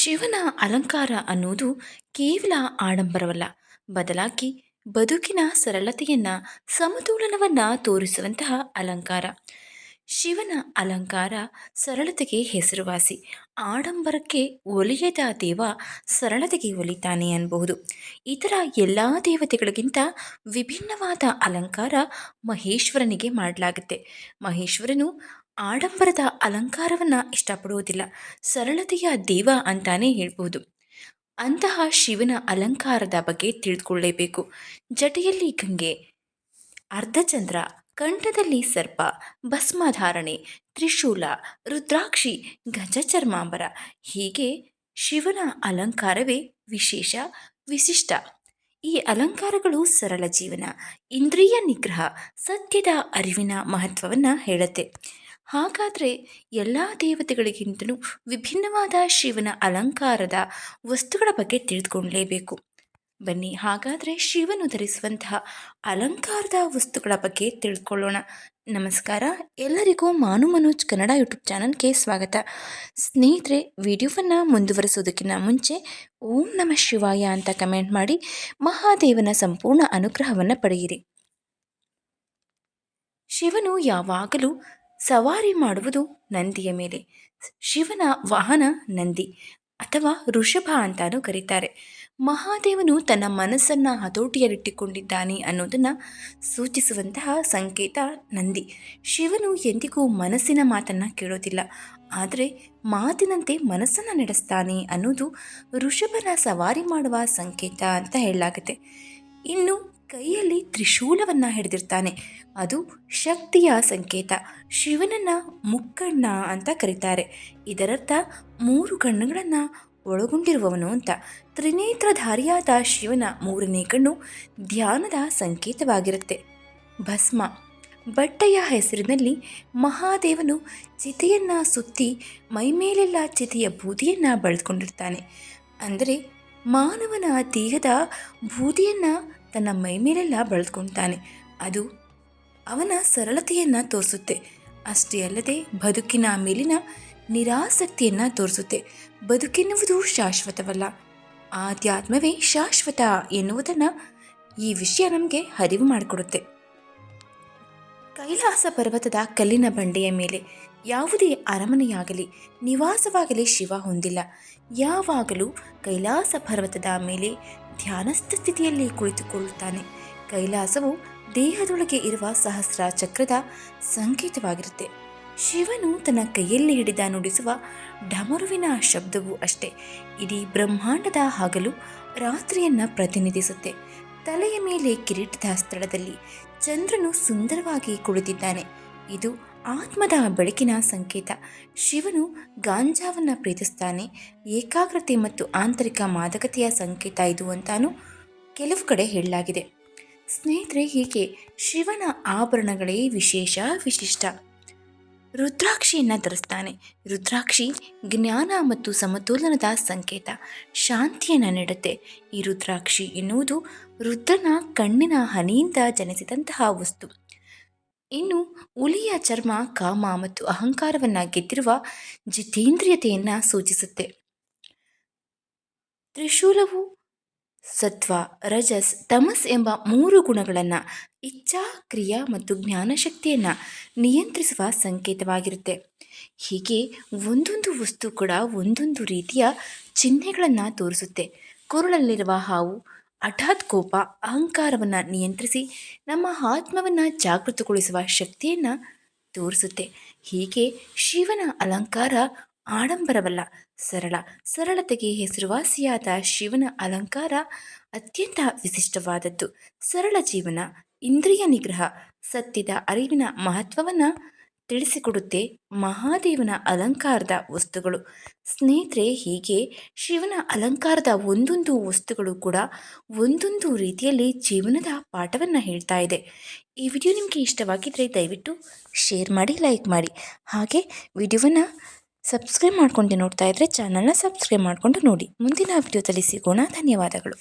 ಶಿವನ ಅಲಂಕಾರ ಅನ್ನೋದು ಕೇವಲ ಆಡಂಬರವಲ್ಲ. ಬದಲಾಗಿ ಬದುಕಿನ ಸರಳತೆಯನ್ನ ಸಮತೋಲನವನ್ನ ತೋರಿಸುವಂತಹ ಅಲಂಕಾರ. ಶಿವನ ಅಲಂಕಾರ ಸರಳತೆಗೆ ಹೆಸರುವಾಸಿ. ಆಡಂಬರಕ್ಕೆ ಒಲಿಯದ ದೇವ ಸರಳತೆಗೆ ಒಲಿತಾನೆ ಅನ್ಬಹುದು. ಇತರ ಎಲ್ಲ ದೇವತೆಗಳಿಗಿಂತ ವಿಭಿನ್ನವಾದ ಅಲಂಕಾರ ಮಹೇಶ್ವರನಿಗೆ ಮಾಡಲಾಗುತ್ತೆ. ಮಹೇಶ್ವರನು ಆಡಂಬರದ ಅಲಂಕಾರವನ್ನು ಇಷ್ಟಪಡುವುದಿಲ್ಲ. ಸರಳತೆಯ ದೇವ ಅಂತಾನೆ ಹೇಳ್ಬೋದು. ಅಂತಹ ಶಿವನ ಅಲಂಕಾರದ ಬಗ್ಗೆ ತಿಳಿದುಕೊಳ್ಳೇಬೇಕು. ಜಟೆಯಲ್ಲಿ ಗಂಗೆ, ಅರ್ಧಚಂದ್ರ, ಕಂಠದಲ್ಲಿ ಸರ್ಪ, ಭಸ್ಮಧಾರಣೆ, ತ್ರಿಶೂಲ, ರುದ್ರಾಕ್ಷಿ, ಗಜಚರ್ಮಾಂಬರ ಹೀಗೆ ಶಿವನ ಅಲಂಕಾರವೇ ವಿಶೇಷ, ವಿಶಿಷ್ಟ. ಈ ಅಲಂಕಾರಗಳು ಸರಳ ಜೀವನ, ಇಂದ್ರಿಯ ನಿಗ್ರಹ, ಸತ್ಯದ ಅರಿವಿನ ಮಹತ್ವವನ್ನು ಹೇಳುತ್ತೆ. ಹಾಗಾದರೆ ಎಲ್ಲ ದೇವತೆಗಳಿಗಿಂತಲೂ ವಿಭಿನ್ನವಾದ ಶಿವನ ಅಲಂಕಾರದ ವಸ್ತುಗಳ ಬಗ್ಗೆ ತಿಳಿದುಕೊಳ್ಳಲೇಬೇಕು. ಬನ್ನಿ, ಹಾಗಾದರೆ ಶಿವನು ಧರಿಸುವಂತಹ ಅಲಂಕಾರದ ವಸ್ತುಗಳ ಬಗ್ಗೆ ತಿಳ್ಕೊಳ್ಳೋಣ. ನಮಸ್ಕಾರ, ಎಲ್ಲರಿಗೂ ಮಾನು ಮನೋಜ್ ಕನ್ನಡ ಯೂಟ್ಯೂಬ್ ಚಾನಲ್ಗೆ ಸ್ವಾಗತ. ಸ್ನೇಹಿತರೆ, ವಿಡಿಯೋವನ್ನು ಮುಂದುವರಿಸೋದಕ್ಕಿಂತ ಮುಂಚೆ ಓಂ ನಮ ಶಿವಾಯ ಅಂತ ಕಮೆಂಟ್ ಮಾಡಿ ಮಹಾದೇವನ ಸಂಪೂರ್ಣ ಅನುಗ್ರಹವನ್ನು ಪಡೆಯಿರಿ. ಶಿವನು ಯಾವಾಗಲೂ ಸವಾರಿ ಮಾಡುವುದು ನಂದಿಯ ಮೇಲೆ. ಶಿವನ ವಾಹನ ನಂದಿ ಅಥವಾ ಋಷಭ ಅಂತಾನೂ ಕರೀತಾರೆ. ಮಹಾದೇವನು ತನ್ನ ಮನಸ್ಸನ್ನು ಹತೋಟಿಯಲ್ಲಿಟ್ಟುಕೊಂಡಿದ್ದಾನೆ ಅನ್ನೋದನ್ನು ಸೂಚಿಸುವಂತಹ ಸಂಕೇತ ನಂದಿ. ಶಿವನು ಎಂದಿಗೂ ಮನಸ್ಸಿನ ಮಾತನ್ನು ಕೇಳೋದಿಲ್ಲ. ಆದರೆ ಮಾತಿನಂತೆ ಮನಸ್ಸನ್ನು ನಡೆಸ್ತಾನೆ ಅನ್ನೋದು ಋಷಭನ ಸವಾರಿ ಮಾಡುವ ಸಂಕೇತ ಅಂತ ಹೇಳಲಾಗುತ್ತೆ. ಇನ್ನು ಕೈಯಲ್ಲಿ ತ್ರಿಶೂಲವನ್ನು ಹಿಡಿದಿರ್ತಾನೆ. ಅದು ಶಕ್ತಿಯ ಸಂಕೇತ. ಶಿವನನ್ನ ಮುಕ್ಕಣ್ಣ ಅಂತ ಕರೀತಾರೆ. ಇದರರ್ಥ ಮೂರು ಕಣ್ಣುಗಳನ್ನು ಒಳಗೊಂಡಿರುವವನು ಅಂತ. ತ್ರಿನೇತ್ರಧಾರಿಯಾದ ಶಿವನ ಮೂರನೇ ಕಣ್ಣು ಧ್ಯಾನದ ಸಂಕೇತವಾಗಿರುತ್ತೆ. ಭಸ್ಮ. ಬಟ್ಟೆಯ ಹೆಸರಿನಲ್ಲಿ ಮಹಾದೇವನು ಚಿತೆಯನ್ನು ಸುತ್ತಿ ಮೈಮೇಲೆಲ್ಲ ಚಿತೆಯ ಬೂದಿಯನ್ನು ಬಳಿದುಕೊಂಡಿರ್ತಾನೆ. ಅಂದರೆ ಮಾನವನ ದೇಹದ ಬೂದಿಯನ್ನು ತನ್ನ ಮೈಮೇಲೆಲ್ಲ ಬಳದ್ಕೊಳ್ತಾನೆ ಅದು ಅವನ ಸರಳತೆಯನ್ನು ತೋರಿಸುತ್ತೆ. ಅಷ್ಟೇ ಅಲ್ಲದೆ ಬದುಕಿನ ಮೇಲಿನ ನಿರಾಸಕ್ತಿಯನ್ನು ತೋರಿಸುತ್ತೆ. ಬದುಕೆನ್ನುವುದು ಶಾಶ್ವತವಲ್ಲ. ಆಧ್ಯಾತ್ಮವೇ ಶಾಶ್ವತ ಎನ್ನುವುದನ್ನು ಈ ವಿಷಯ ನಮಗೆ ಅರಿವು ಮಾಡಿಕೊಡುತ್ತೆ. ಕೈಲಾಸ ಪರ್ವತದ ಕಲ್ಲಿನ ಬಂಡೆಯ ಮೇಲೆ ಯಾವುದೇ ಅರಮನೆಯಾಗಲಿ, ನಿವಾಸವಾಗಲಿ ಶಿವ ಹೊಂದಿಲ್ಲ. ಯಾವಾಗಲೂ ಕೈಲಾಸ ಪರ್ವತದ ಮೇಲೆ ಧ್ಯಾನಸ್ಥ ಸ್ಥಿತಿಯಲ್ಲಿ ಕುಳಿತುಕೊಳ್ಳುತ್ತಾನೆ. ಕೈಲಾಸವು ದೇಹದೊಳಗೆ ಇರುವ ಸಹಸ್ರ ಚಕ್ರದ ಸಂಕೇತವಾಗಿರುತ್ತೆ. ಶಿವನು ತನ್ನ ಕೈಯಲ್ಲಿ ಹಿಡಿದ ನುಡಿಸುವ ಡಮರುವಿನ ಶಬ್ದವೂ ಅಷ್ಟೇ. ಇಡೀ ಬ್ರಹ್ಮಾಂಡದ ಹಗಲು ರಾತ್ರಿಯನ್ನು ಪ್ರತಿನಿಧಿಸುತ್ತೆ. ತಲೆಯ ಮೇಲೆ ಕಿರೀಟದ ಸ್ಥಳದಲ್ಲಿ ಚಂದ್ರನು ಸುಂದರವಾಗಿ ಕುಳಿತಿದ್ದಾನೆ. ಇದು ಆತ್ಮದ ಬೆಳಕಿನ ಸಂಕೇತ. ಶಿವನು ಗಾಂಜಾವನ್ನು ಪ್ರೀತಿಸ್ತಾನೆ. ಏಕಾಗ್ರತೆ ಮತ್ತು ಆಂತರಿಕ ಮಾದಕತೆಯ ಸಂಕೇತ ಇದು ಅಂತಾನು ಕೆಲವು ಕಡೆ ಹೇಳಲಾಗಿದೆ. ಸ್ನೇಹಿತರೆ, ಹೀಗೆ ಶಿವನ ಆಭರಣಗಳೇ ವಿಶೇಷ ವಿಶಿಷ್ಟ. ರುದ್ರಾಕ್ಷಿಯನ್ನು ಧರಿಸ್ತಾನೆ. ರುದ್ರಾಕ್ಷಿ ಜ್ಞಾನ ಮತ್ತು ಸಮತೋಲನದ ಸಂಕೇತ. ಶಾಂತಿಯನ್ನು ನೀಡುತ್ತೆ. ಈ ರುದ್ರಾಕ್ಷಿ ಎನ್ನುವುದು ರುದ್ರನ ಕಣ್ಣಿನ ಹನಿಯಿಂದ ಜನಿಸಿದಂತಹ ವಸ್ತು. ಇನ್ನು ಹುಲಿಯ ಚರ್ಮ, ಕಾಮ ಮತ್ತು ಅಹಂಕಾರವನ್ನು ಗೆದ್ದಿರುವ ಜಿತೇಂದ್ರಿಯತೆಯನ್ನು ಸೂಚಿಸುತ್ತೆ. ತ್ರಿಶೂಲವು ಸತ್ವ, ರಜಸ್, ತಮಸ್ ಎಂಬ ಮೂರು ಗುಣಗಳನ್ನು ಇಚ್ಛಾ ಕ್ರಿಯಾ ಮತ್ತು ಜ್ಞಾನಶಕ್ತಿಯನ್ನು ನಿಯಂತ್ರಿಸುವ ಸಂಕೇತವಾಗಿರುತ್ತೆ. ಹೀಗೆ ಒಂದೊಂದು ವಸ್ತು ಕೂಡ ಒಂದೊಂದು ರೀತಿಯ ಚಿಹ್ನೆಗಳನ್ನು ತೋರಿಸುತ್ತೆ. ಕೊರಳಲ್ಲಿರುವ ಹಾವು ಹಠಾತ್ ಕೋಪ ಅಹಂಕಾರವನ್ನು ನಿಯಂತ್ರಿಸಿ ನಮ್ಮ ಆತ್ಮವನ್ನು ಜಾಗೃತಗೊಳಿಸುವ ಶಕ್ತಿಯನ್ನು ತೋರಿಸುತ್ತೆ. ಹೀಗೆ ಶಿವನ ಅಲಂಕಾರ ಆಡಂಬರವಲ್ಲ, ಸರಳ, ಸರಳತೆಗೆ ಹೆಸರುವಾಸಿಯಾದ ಶಿವನ ಅಲಂಕಾರ ಅತ್ಯಂತ ವಿಶಿಷ್ಟವಾದದ್ದು. ಸರಳ ಜೀವನ, ಇಂದ್ರಿಯ ನಿಗ್ರಹ, ಸತ್ಯದ ಅರಿವಿನ ಮಹತ್ವವನ್ನು ತಿಳಿಸಿಕೊಡುತ್ತೆ ಮಹಾದೇವನ ಅಲಂಕಾರದ ವಸ್ತುಗಳು. ಸ್ನೇಹಿತರೆ, ಹೀಗೆ ಶಿವನ ಅಲಂಕಾರದ ಒಂದೊಂದು ವಸ್ತುಗಳು ಕೂಡ ಒಂದೊಂದು ರೀತಿಯಲ್ಲಿ ಜೀವನದ ಪಾಠವನ್ನು ಹೇಳ್ತಾ ಇದೆ. ಈ ವಿಡಿಯೋ ನಿಮಗೆ ಇಷ್ಟವಾಗಿದ್ದರೆ ದಯವಿಟ್ಟು ಶೇರ್ ಮಾಡಿ, ಲೈಕ್ ಮಾಡಿ. ಹಾಗೆ ವಿಡಿಯೋವನ್ನು ಸಬ್ಸ್ಕ್ರೈಬ್ ಮಾಡ್ಕೊಂಡು ನೋಡ್ತಾ ಇದ್ದರೆ ಚಾನಲ್ನ ಸಬ್ಸ್ಕ್ರೈಬ್ ಮಾಡಿಕೊಂಡು ನೋಡಿ. ಮುಂದಿನ ವಿಡಿಯೋದಲ್ಲಿ ಸಿಗೋಣ. ಧನ್ಯವಾದಗಳು.